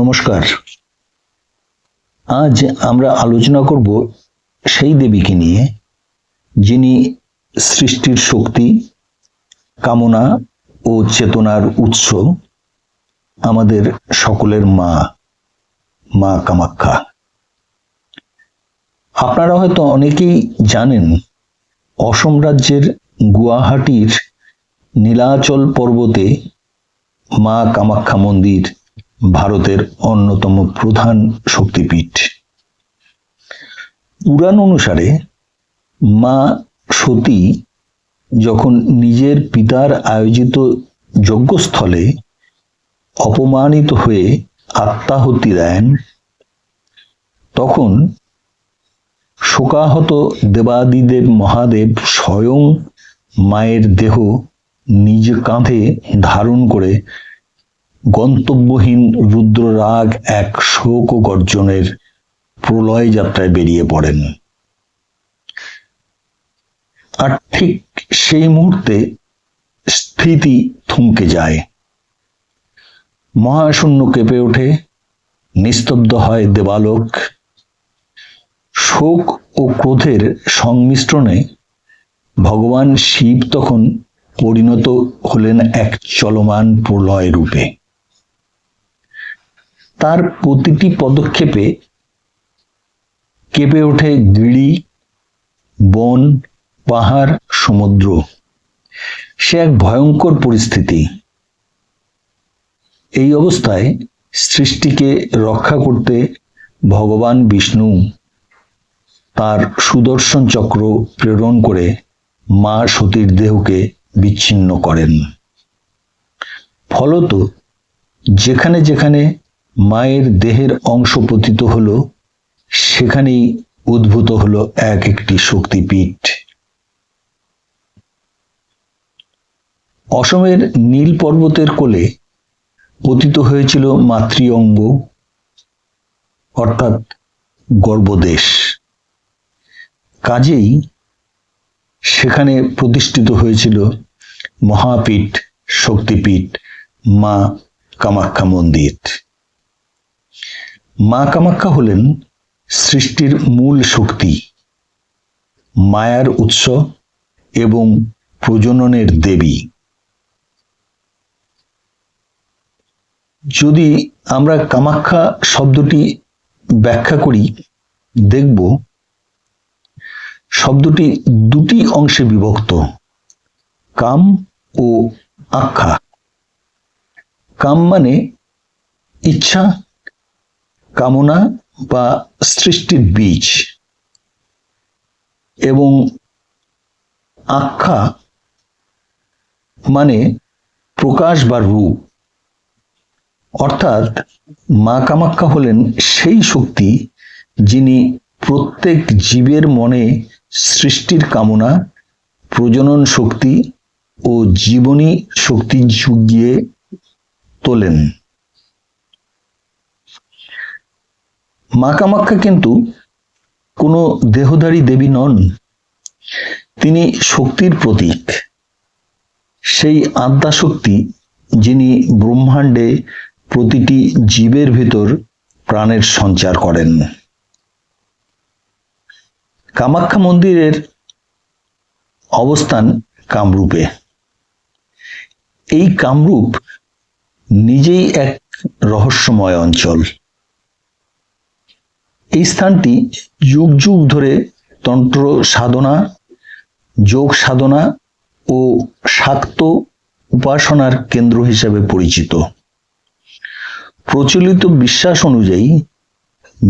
নমস্কার। আজ আমরা আলোচনা করব সেই দেবীকে নিয়ে, যিনি সৃষ্টির শক্তি, কামনা ও চেতনার উৎস, আমাদের সকলের মা মা কামাখ্যা। আপনারা হয়তো অনেকেই জানেন, অসম রাজ্যের গুয়াহাটির নীলাচল পর্বতে মা কামাখ্যা মন্দির ভারতের অন্যতম প্রধান শক্তিপীঠ। পুরাণ অনুসারে মা সতী যখন নিজের পিতার আয়োজিত যজ্ঞস্থলে অপমানিত হয়ে আত্মাহুতি দেন, তখন শোকাহত দেবাদিদেব মহাদেব স্বয়ং মায়ের দেহ নিজ কাঁধে ধারণ করে গন্তব্যহীন রুদ্ররাগ এক শোক ও গর্জনের প্রলয় যাত্রায় বেরিয়ে পড়েন। আর ঠিক সেই মুহূর্তে স্থিতি থমকে যায়। মহাশূন্য কেঁপে ওঠে, নিস্তব্ধ হয় দেবালোক। শোক ও ক্রোধের সংমিশ্রণে ভগবান শিব তখন পরিণত হলেন এক চলমান প্রলয় রূপে। তার প্রতিটি পদক্ষেপে কেঁপে ওঠে গিড়ি বন, পাহাড়, সমুদ্র। সে এক ভয়ঙ্কর পরিস্থিতি। এই অবস্থায় সৃষ্টিকে রক্ষা করতে ভগবান বিষ্ণু তার সুদর্শন চক্র প্রেরণ করে মা সতীর দেহকে বিচ্ছিন্ন করেন। ফলত যেখানে যেখানে মায়ের দেহের অংশ পতিত হলো, সেখানেই উদ্ভূত হল এক একটি শক্তিপীঠ। অসমের নীল পর্বতের কোলে পতিত হয়েছিল মাতৃ অঙ্গ অর্থাৎ গর্ভদেশ। কাজেই সেখানে প্রতিষ্ঠিত হয়েছিল মহাপীঠ, শক্তিপীঠ, মা কামাখ্যা মন্দির। মা কামাখ্যা হলেন সৃষ্টির মূল শক্তি, মায়ার উৎস এবং প্রজননের দেবী। যদি আমরা কামাখ্যা শব্দটি ব্যাখ্যা করি, দেখব শব্দটি দুটি অংশে বিভক্ত, কাম ও আখ্যা। কাম মানে ইচ্ছা কামনা বা সৃষ্টির বীজ এবং আখ্যা মানে প্রকাশ বা রূপ। অর্থাৎ মা কামাখ্যা হলেন সেই শক্তি যিনি প্রত্যেক জীবের মনে সৃষ্টির কামনা, প্রজনন শক্তি ও জীবনী শক্তি জুগিয়ে তোলেন। মা কামাখ্যা কিন্তু কোনো দেহধারী দেবী নন। তিনি শক্তির প্রতীক। সেই আত্মা শক্তি যিনি ব্রহ্মাণ্ডে প্রতিটি জীবের ভিতর প্রাণের সঞ্চার করেন। কামাখ্যা মন্দিরের অবস্থান কামরূপে। এই কামরূপ নিজেই এক রহস্যময় অঞ্চল। এই স্থানটি যুগ যুগ ধরে তন্ত্র সাধনা, যোগ সাধনা ও শাক্ত উপাসনার কেন্দ্র হিসেবে পরিচিত। প্রচলিত বিশ্বাস অনুযায়ী,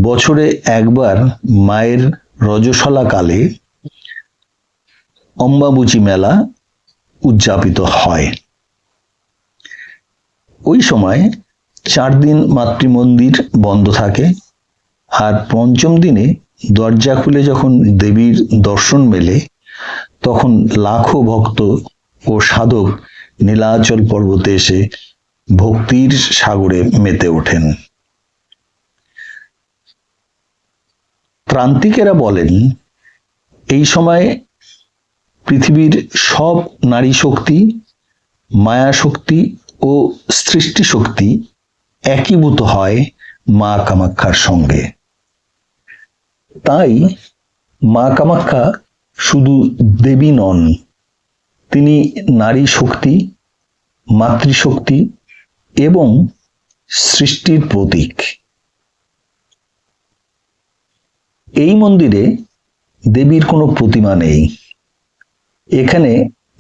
বছরে একবার মায়ের রজসলা কালে অম্বাবুচি মেলা উদযাপিত হয়। ওই সময় চার দিন মাতৃমন্দির বন্ধ থাকে। আর পঞ্চম দিনে দরজা খুলে যখন দেবীর দর্শন মেলে, তখন লাখো ভক্ত ও সাধক নীলাচল পর্বতে এসে ভক্তির সাগরে মেতে ওঠেন। ত্রান্তিকেরা বলেন, এই সময় পৃথিবীর সব নারী শক্তি মায়া শক্তি ও সৃষ্টি শক্তি একীভূত হয় মা কামাক্ষার সঙ্গে। তাই মা কামাক্ষা শুধু দেবী নন, তিনি নারী শক্তি, মাতৃশক্তি এবং সৃষ্টির প্রতীক। এই মন্দিরে দেবীর কোনো প্রতিমা নেই। এখানে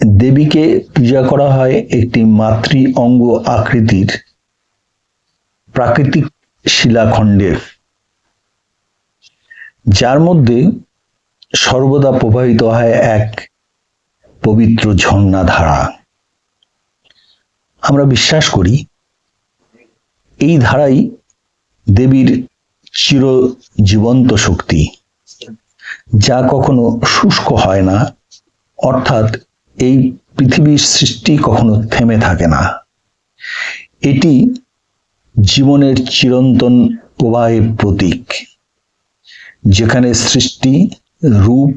দেবীকে পূজা করা হয় একটি মাতৃ অঙ্গ আকৃতির প্রাকৃতিক শিলাখণ্ডের যার মধ্যে সর্বদা প্রবাহিত হয় এক পবিত্র ঝর্ণা ধারা। আমরা বিশ্বাস করি, এই ধারাই দেবীর চির জীবন্ত শক্তি, যা কখনো শুষ্ক হয় না, অর্থাৎ এই পৃথিবীর সৃষ্টি কখনো থেমে থাকে না। এটি জীবনের চিরন্তন প্রবাহের প্রতীক। যেখানে সৃষ্টি, রূপ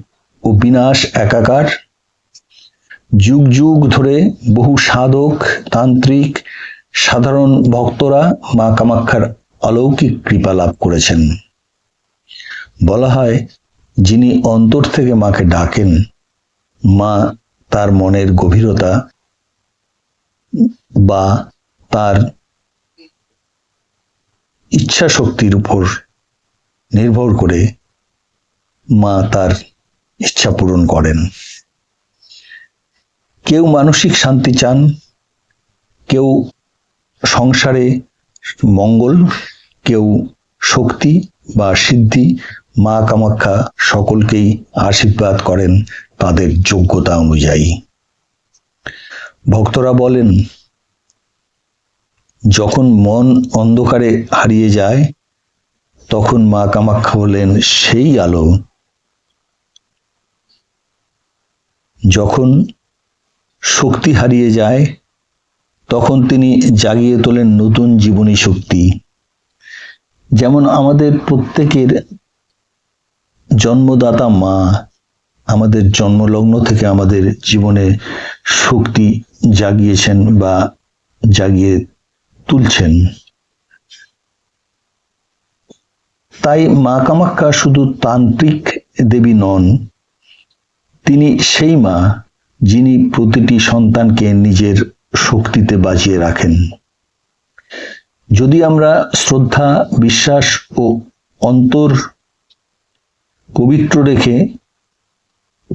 ও বিনাশ একাকার। যুগ যুগ ধরে বহু সাধক, তান্ত্রিক, সাধারণ ভক্তরা মা কামাক্ষার অলৌকিক কৃপা লাভ করেছেন। বলা হয়, যিনি অন্তর থেকে মাকে ডাকেন, মা তার মনের গভীরতা বা তার ইচ্ছা শক্তির উপর নির্ভর করে মা তার ইচ্ছা পূরণ করেন। কেউ মানসিক শান্তি চান, কেউ সংসারে মঙ্গল, কেউ শক্তি বা সিদ্ধি, মা কামাখ্যা সকলকেই আশীর্বাদ করেন তাদের যোগ্যতা অনুযায়ী। ভক্তরা বলেন, যখন মন অন্ধকারে হারিয়ে যায় তখন মা কামাখ্যা বলেন সেই আলো। যখন শক্তি হারিয়ে যায়, তখন তিনি জাগিয়ে তোলেন নতুন জীবনী শক্তি। যেমন আমাদের প্রত্যেকের জন্মদাতা মা, আমাদের জন্মলগ্ন থেকে আমাদের জীবনে শক্তি জাগিয়েছেন বা জাগিয়ে তুলছেন। তাই মা কামাখ্যা শুধু তান্ত্রিক দেবী নন, তিনি সেই মা যিনি প্রতিটি সন্তানকে নিজের শক্তিতে বাজিয়ে রাখেন। যদি আমরা শ্রদ্ধা, বিশ্বাস ও অন্তর পবিত্র রেখে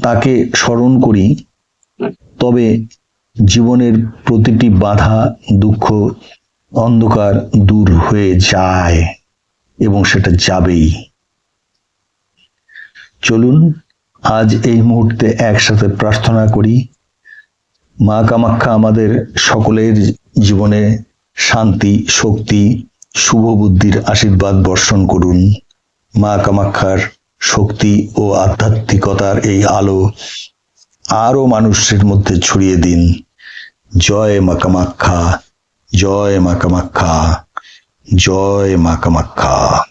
তাকে স্মরণ করি, তবে জীবনের প্রতিটি বাধা, দুঃখ, অন্ধকার দূর হয়ে যায়। এবং সেটা যাবেই। চলুন, আজ এই মুহূর্তে একসাথে প্রার্থনা করি। মা কামাখ্যা আমাদের সকলের জীবনে শান্তি, শক্তি, শুভ বুদ্ধির আশীর্বাদ বর্ষণ করুন। মা কামাখ্যার শক্তি ও আধ্যাত্মিকতার এই আলো আরও মানুষের মধ্যে ছড়িয়ে দিন। জয় মা কামাখ্যা, জয় মা কামাখ্যা। জয় মা কামাখ্যা